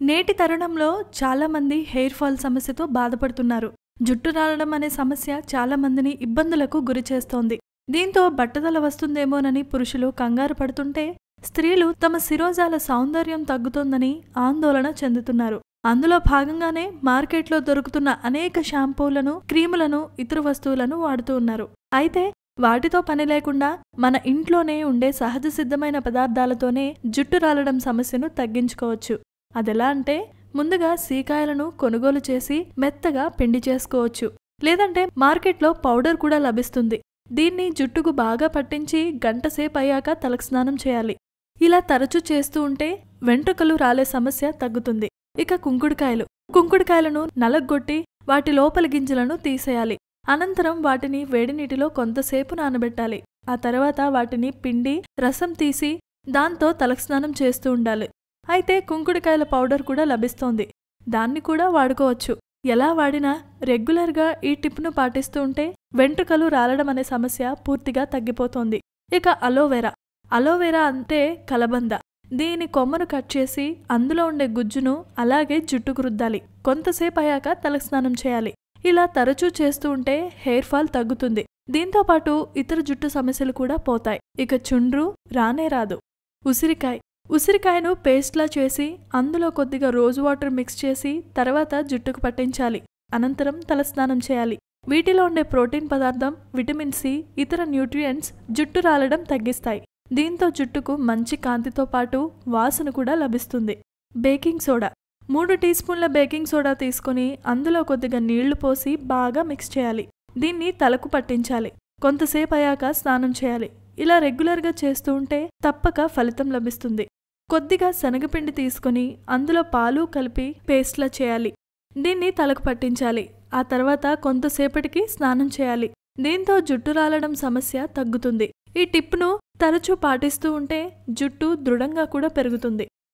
నేటి తరుణంలో చాలామంది హెయిర్ ఫాల్ సమస్యతో బాధపడుతున్నారు. జుట్టు రాలడం అనే సమస్య చాలా మందిని ఇబ్బందులకు గురి చేస్తోంది. దీంతో బట్టతల వస్తుందేమోనని పురుషులు కంగారు పడుతుంటే స్త్రీలు తమ శిరోజాల సౌందర్యం తగ్గుతోందని ఆందోళన చెందుతున్నారు. అందులో భాగంగానే మార్కెట్లో దొరుకుతున్న అనేక షాంపూలను క్రీములను ఇతర వస్తువులను వాడుతూ ఉన్నారు. అయితే వాటితో పని లేకుండా మన ఇంట్లోనే ఉండే సహజ సిద్ధమైన పదార్థాలతోనే జుట్టు రాలడం సమస్యను తగ్గించుకోవచ్చు. అదెలా అంటే ముందుగా సీకాయలను కొనుగోలు చేసి మెత్తగా పిండి చేసుకోవచ్చు. లేదంటే మార్కెట్లో పౌడర్ కూడా లభిస్తుంది. దీన్ని జుట్టుకు బాగా పట్టించి గంటసేపు అయ్యాక తలస్నానం చేయాలి. ఇలా తరచూ చేస్తూ ఉంటే వెంట్రుకలు రాలే సమస్య తగ్గుతుంది. ఇక కుంకుడుకాయలు. కుంకుడుకాయలను నలగొట్టి వాటి లోపలి గింజలను తీసేయాలి. అనంతరం వాటిని వేడి నీటిలో కొంతసేపు నానబెట్టాలి. ఆ తర్వాత వాటిని పిండి రసం తీసి దాంతో తలస్నానం చేస్తూ ఉండాలి. అయితే కుంకుడుకాయల పౌడర్ కూడా లభిస్తోంది. దాన్ని కూడా వాడుకోవచ్చు. ఎలా వాడినా రెగ్యులర్గా ఈ టిప్ను పాటిస్తూ ఉంటే వెంట్రుకలు రాలడం అనే సమస్య పూర్తిగా తగ్గిపోతోంది. ఇక అలోవెరా. అలోవెరా అంటే కలబంద. దీని కొమ్మను కట్ చేసి అందులో ఉండే గుజ్జును అలాగే జుట్టుకు రుద్దాలి. కొంతసేపు అయ్యాక తలస్నానం చేయాలి. ఇలా తరచూ చేస్తూ ఉంటే హెయిర్ ఫాల్ తగ్గుతుంది. దీంతో పాటు ఇతర జుట్టు సమస్యలు కూడా పోతాయి. ఇక చుండ్రు రానే రాదు. ఉసిరికాయ. ఉసిరికాయను పేస్ట్లా చేసి అందులో కొద్దిగా రోజ్ వాటర్ మిక్స్ చేసి తర్వాత జుట్టుకు పట్టించాలి. అనంతరం తలస్నానం చేయాలి. వీటిలో ఉండే ప్రోటీన్ పదార్థం విటమిన్ సి ఇతర న్యూట్రియంట్స్ జుట్టు రాలడం తగ్గిస్తాయి. దీంతో జుట్టుకు మంచి కాంతితో పాటు వాసన కూడా లభిస్తుంది. Baking soda. మూడు టీ స్పూన్ల బేకింగ్ సోడా తీసుకుని అందులో కొద్దిగా నీళ్ళు పోసి బాగా మిక్స్ చేయాలి. దీన్ని తలకు పట్టించాలి. కొంతసేపు అయ్యాక స్నానం చేయాలి. ఇలా రెగ్యులర్గా చేస్తూ ఉంటే తప్పక ఫలితం లభిస్తుంది. కొద్దిగా శనగపిండి తీసుకుని అందులో పాలు కలిపి పేస్ట్లా చేయాలి. దీన్ని తలకు పట్టించాలి. ఆ తర్వాత కొంతసేపటికి స్నానం చేయాలి. దీంతో జుట్టు రాలడం సమస్య తగ్గుతుంది. ఈ టిప్ను తరచూ పాటిస్తూ ఉంటే జుట్టు దృఢంగా కూడా పెరుగుతుంది.